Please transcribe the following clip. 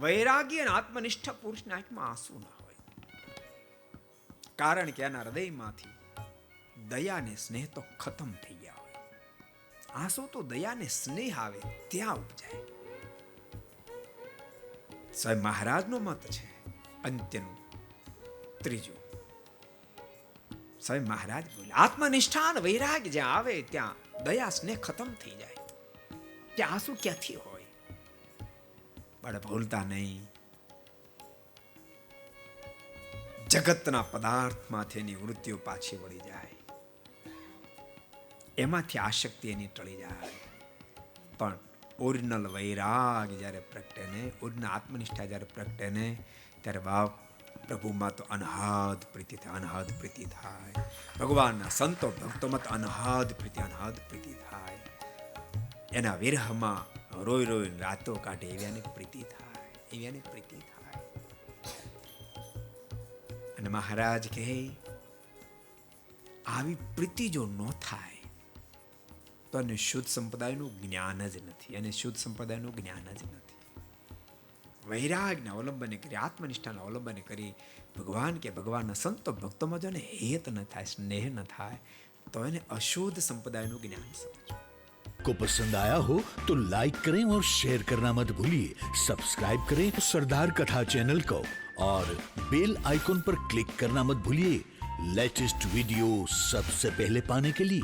વૈરાગી અને આત્મનિષ્ઠ પુરુષના આંખમાં આંસુ ના હોય કારણ કે એના હૃદયમાંથી દયાને સ્નેહ તો ખતમ થઈ ગયા હોય આંસુ તો દયાને સ્નેહ આવે ત્યાં ઉપજાય સાહેબ મહારાજનો મત છે અંત્યનું ત્રીજું સ્વયં મહારાજ બોલ્યા આત્મનિષ્ઠાન વૈરાગ જ્યાં આવે ત્યાં, દયા સ્નેહ ખતમ થઈ જાય. કે આંસુ ક્યાંથી હોય? પણ ભૂલતા નહીં. જગતના પદાર્થમાંથી એની વૃત્તિઓ પાછી વળી જાય. એમાંથી આશક્તિ એની ટળી જાય. પણ ઓરિજિનલ વૈરાગ જ્યારે પ્રગટે ને ઓરિજિનલ આત્મનિષ્ઠા જ્યારે પ્રગટે ને, ત્યારે બાપ પ્રભુમાં તો અનહાદ પ્રીતિ થાય, અનહદ પ્રીતિ થાય. ભગવાનના સંતો ભક્તોમાં તો અનહાદ પ્રીતિ, અનહદ પ્રીતિ થાય. એના વિરહમાં રોઈ રોઈ રાતો કાઢે એવી પ્રીતિ થાય એવી પ્રીતિ થાય. અને મહારાજ કહે, આવી પ્રીતિ જો ન થાય, તો એને શુદ્ધ સંપ્રદાયનું જ્ઞાન જ નથી અને શુદ્ધ સંપ્રદાયનું જ્ઞાન જ નથી. વૈરાગને અવલંબને કરી આત્મનિષ્ઠાને અવલંબને કરી ભગવાન કે ભગવાનના સંતો ભક્તોમાં જો એને હેત ન થાય સ્નેહ ન થાય તો એને અશુદ્ધ સંપ્રદાયનું જ્ઞાન સમજો को पसंद आया हो तो लाइक करें और शेयर करना मत भूलिए सब्सक्राइब करें सरदार कथा चैनल को और बेल आइकॉन पर क्लिक करना मत भूलिए लेटेस्ट वीडियो सबसे पहले पाने के लिए